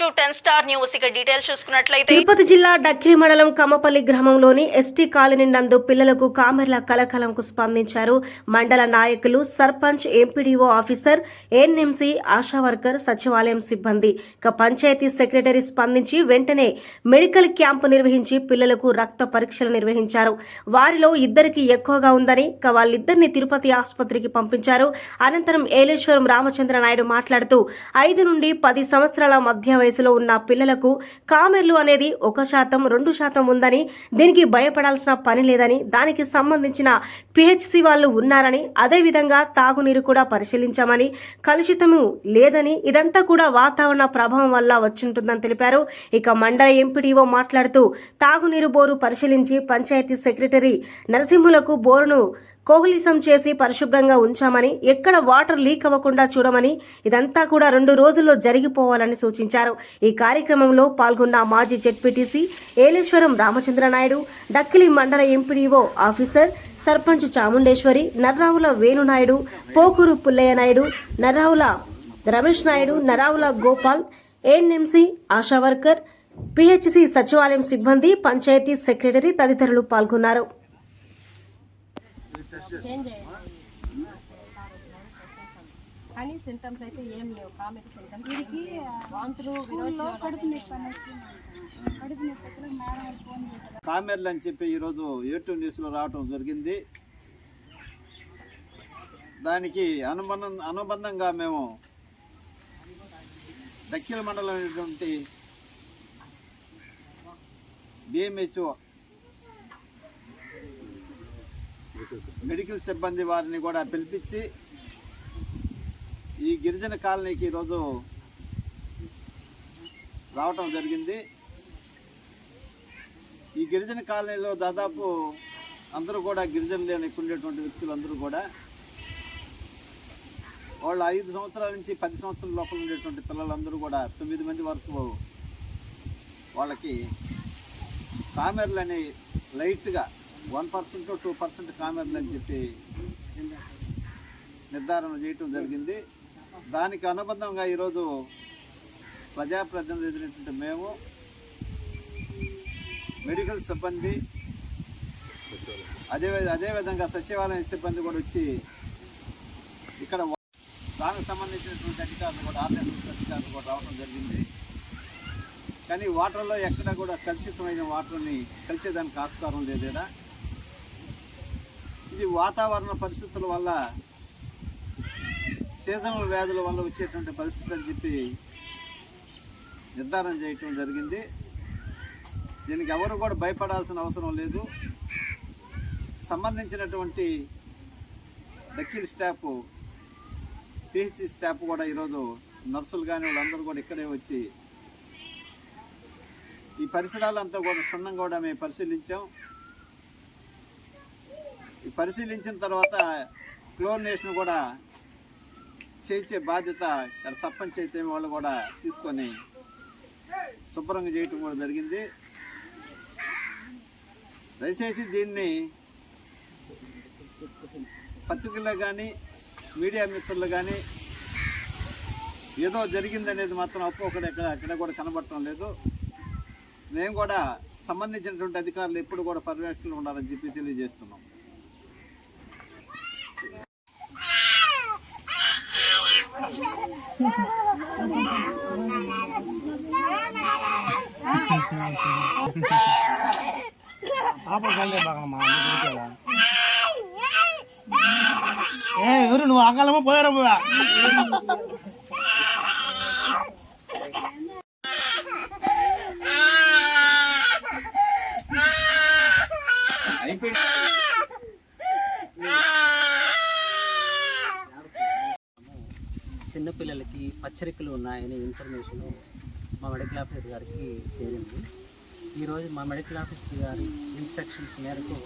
To ten star news. ఇక details చూసుకున్నట్లయితే తిరుపతి జిల్లా డక్కిలి మండలం కమ్మపల్లి గ్రామంలోని ఎస్టీ కాలనీ నందు పిల్లలకు కామెర్ల కలకలంకు స్పందించారు. మండల నాయకులు sarpanch MPDO officer NMC ASHA worker సచివాలయం సిబ్బంది. ఇక పంచాయతీ సెక్రటరీ స్పందించి వెంటనే మెడికల్ క్యాంపు నిర్వహించి పిల్లలకు రక్త పరీక్షలు నిర్వహించారు. వారిలో ఇద్దరికి ఎక్కువగా ఉందని ఇక వాళ్ళిద్దరిని తిరుపతి ఆసుపత్రికి పంపించారు. అనంతరం ఏలేశ్వరం రామచంద్ర నాయుడు మాట్లాడుతూ ఐదు నుండి పది సంవత్సరాల మధ్య వయసు వయసులో ఉన్న పిల్లలకు కామెర్లు అనేది ఒక శాతం రెండు శాతం ఉందని దీనికి భయపడాల్సిన పని లేదని దానికి సంబంధించిన పిహెచ్సి వాళ్ళు ఉన్నారని అదేవిధంగా తాగునీరు కూడా పరిశీలించామని కలుషితము లేదని ఇదంతా కూడా వాతావరణ ప్రభావం వల్ల వచ్చింటుందని తెలిపారు. ఇక మండల ఎంపీడీఓ మాట్లాడుతూ తాగునీరు బోరు పరిశీలించి పంచాయతీ సెక్రటరీ నరసింహులకు బోరును కోహ్లీసం చేసి పరిశుభ్రంగా ఉంచామని ఎక్కడ వాటర్ లీక్ అవ్వకుండా చూడమని ఇదంతా కూడా రెండు రోజుల్లో జరిగిపోవాలని సూచించారు. ఈ కార్యక్రమంలో పాల్గొన్న మాజీ జెడ్పీటీసీ ఏలేశ్వరం రామచంద్ర నాయుడు డక్కిలి మండల MPDO officer sarpanch Chamundeswari Narravula Venunaidu Pokuru Pullaiah Naidu Narravula Ramesh Naidu Naravula Gopal ANMC ASHA worker PHC సచివాలయం సిబ్బంది పంచాయతీ సెక్రటరీ తదితరులు పాల్గొన్నారు. కానీ సింటమ్స్ అయితే ఏం లేవు. కామెడీ సింటమ్స్ వీరికి వాంతులు కామెర్లు అని చెప్పి ఈరోజు ఏటూ న్యూస్లో రావటం జరిగింది. దానికి అనుబంధం అనుబంధంగా మేము దక్షిణ మండలం అయినటువంటి బిఎంహెచ్ఓ మెడికల్ సిబ్బంది వారిని కూడా పిలిపించి ఈ గిరిజన కాలనీకి ఈరోజు రావటం జరిగింది. ఈ గిరిజన కాలనీలో దాదాపు అందరూ కూడా గిరిజనులే అని ఉండేటువంటి వ్యక్తులు అందరూ కూడా వాళ్ళు ఐదు సంవత్సరాల నుంచి పది సంవత్సరాల లోపల ఉండేటువంటి పిల్లలందరూ కూడా తొమ్మిది మంది వరకు వాళ్ళకి కామెర్లు అనే లైట్గా వన్ పర్సెంట్ టూ పర్సెంట్ కామెర్లు అని చెప్పి నిర్ధారణ చేయటం జరిగింది. దానికి అనుబంధంగా ఈరోజు ప్రజాప్రతినిధులైనటువంటి మేము మెడికల్ సిబ్బంది అదే అదేవిధంగా సచివాలయం సిబ్బంది కూడా వచ్చి ఇక్కడ వా- దానికి సంబంధించినటువంటి అధికారులు కూడా ఆర్గనైజ్ అధికారులు కూడా రావడం జరిగింది. కానీ వాటర్లో ఎక్కడ కూడా కలుషితమైన వాటర్ని కలిసేదానికి ఆస్కారం లేదు ఇది వాతావరణ పరిస్థితుల వల్ల సీజనల్ వ్యాధుల వల్ల వచ్చేటువంటి పరిస్థితి అని చెప్పి నిర్ధారణ చేయటం జరిగింది. దీనికి ఎవరు కూడా భయపడాల్సిన అవసరం లేదు. సంబంధించినటువంటి దక్కిల్ స్టాఫ్ పిహెచ్సి స్టాఫ్ కూడా ఈరోజు నర్సులు కానీ వాళ్ళందరూ కూడా ఇక్కడే వచ్చి ఈ పరిసరాలంతా కూడా క్షుణ్ణంగా కూడా మేము పరిశీలించాం. పరిశీలించిన తర్వాత క్లోరినేషన్ కూడా చేయించే బాధ్యత ఇక్కడ సర్పంచ్ అయితే వాళ్ళు కూడా తీసుకొని శుభ్రంగా చేయటం కూడా జరిగింది. దయచేసి దీన్ని పత్రికల్లో కానీ మీడియా మిత్రులు కానీ ఏదో జరిగిందనేది మాత్రం అప్పు ఒకటి ఎక్కడ ఎక్కడ కూడా కనబడటం లేదు. మేము కూడా సంబంధించినటువంటి అధికారులు ఎప్పుడు కూడా పర్యవేక్షణలు ఉండాలని చెప్పి తెలియజేస్తున్నాం. ఏ ఎవరు నువ్వు ఆకాలమో పోయారా పోయా అయిపోయింది చిన్నపిల్లలకి పచ్చరికలు ఉన్నాయని ఇన్ఫర్మేషన్ మా మెడికల్ ఆఫీసర్ గారికి చేరింది. ఈరోజు మా మెడికల్ ఆఫీసర్ గారి ఇన్స్ట్రక్షన్స్ మేరకు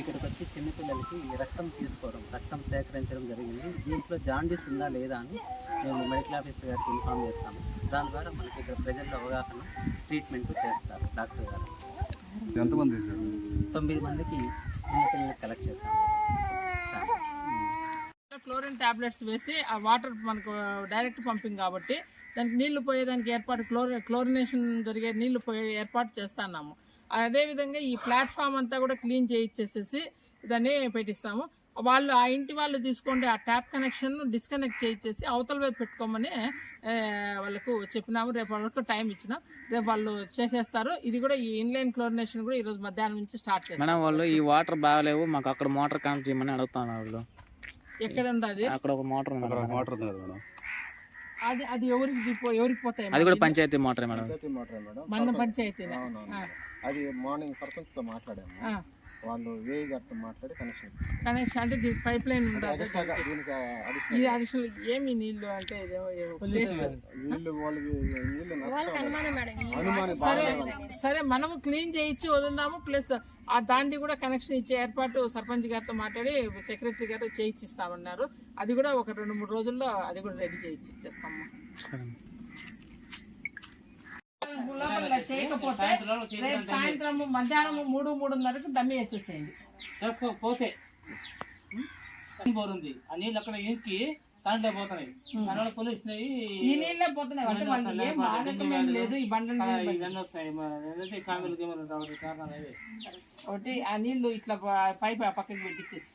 ఇక్కడికి వచ్చి చిన్నపిల్లలకి రక్తం తీసుకోవడం రక్తం సేకరించడం జరిగింది. దీంట్లో జాండీస్ ఉందా లేదా అని మేము మెడికల్ ఆఫీసర్ గారికి ఇన్ఫామ్ చేస్తాము. దాని ద్వారా మనకి ఇక్కడ ప్రజల్లో అవగాహన ట్రీట్మెంట్ చేస్తారు డాక్టర్ గారు. ఎంతమంది తొమ్మిది మందికి చిన్నపిల్లలకి కలెక్ట్ చేస్తాము క్లోరిన్ టాబ్లెట్స్ వేసి ఆ వాటర్ మనకు డైరెక్ట్ పంపింగ్ కాబట్టి దానికి నీళ్ళు పోయేదానికి ఏర్పాటు క్లోరి క్లోరినేషన్ జరిగే నీళ్ళు పోయే ఏర్పాటు చేస్తున్నాము. అదేవిధంగా ఈ ప్లాట్ఫామ్ అంతా కూడా క్లీన్ చేయించేసేసి దాన్ని పెట్టిస్తాము. వాళ్ళు ఆ ఇంటి వాళ్ళు తీసుకోండి ఆ ట్యాప్ కనెక్షన్ డిస్కనెక్ట్ చేయించేసి అవతల వైపు పెట్టుకోమని వాళ్ళకు చెప్పినాము. రేపు వాళ్ళకు టైం ఇచ్చినాం రేపు వాళ్ళు చేసేస్తారు. ఇది కూడా ఈ ఇన్లైన్ క్లోరినేషన్ కూడా ఈరోజు మధ్యాహ్నం నుంచి స్టార్ట్ చేస్తారు. మేడం వాళ్ళు ఈ వాటర్ బాగాలేవు మాకు అక్కడ మోటార్ కనెక్ట్ చేయమని అడుగుతాను వాళ్ళు. ఎక్కడ ఉంది అక్కడ ఒక మోటార్ ఉంది మేడం. మోటార్ ఉంది కదా మేడం అది అది ఎవరికి దిపో- ఎవరికి పోతాయి అది కూడా panchayat motor madam motor madam మన పంచాయతీ అది మార్నింగ్ సర్పంచ్తో మాట్లాడాము వాళ్ళు వేయి గారితో మాట్లాడి కనెక్షన్ కనెక్షన్ అంటే దీనికి పైప్ లైన్ ఉండాలి. ఇది అడిషనల్ ఏమి నీళ్ళు అంటే. నీళ్ళు వాళ్ళకి సరే సరే మనము క్లీన్ చేయించి వదులుదాము ప్లస్ ఆ దాన్ని కూడా కనెక్షన్ ఇచ్చే ఏర్పాటు సర్పంచ్ గారితో మాట్లాడి సెక్రటరీ గారు చేయించిస్తామన్నారు. అది కూడా ఒక రెండు మూడు రోజుల్లో అది కూడా రెడీ చేయించి ఇచ్చేస్తాము. లోపల చేయకపోతే రేపు సాయంత్రం మధ్యాహ్నం మూడు మూడున్నరకు డమ్మి వేసేసేయండి. చేసుకోకపోతే బోర్ ఉంది ఆ నీళ్ళు అక్కడ ఇంకి కరెంట్ పోతున్నాయి పొల్యూషన్ ఈ నీళ్ళే పోతున్నాయి లేదు. ఈ బండలు వస్తాయి కారణాలు ఒకటి ఆ నీళ్ళు ఇట్లా పైప్ ఆ పక్కకి పెట్టించేసి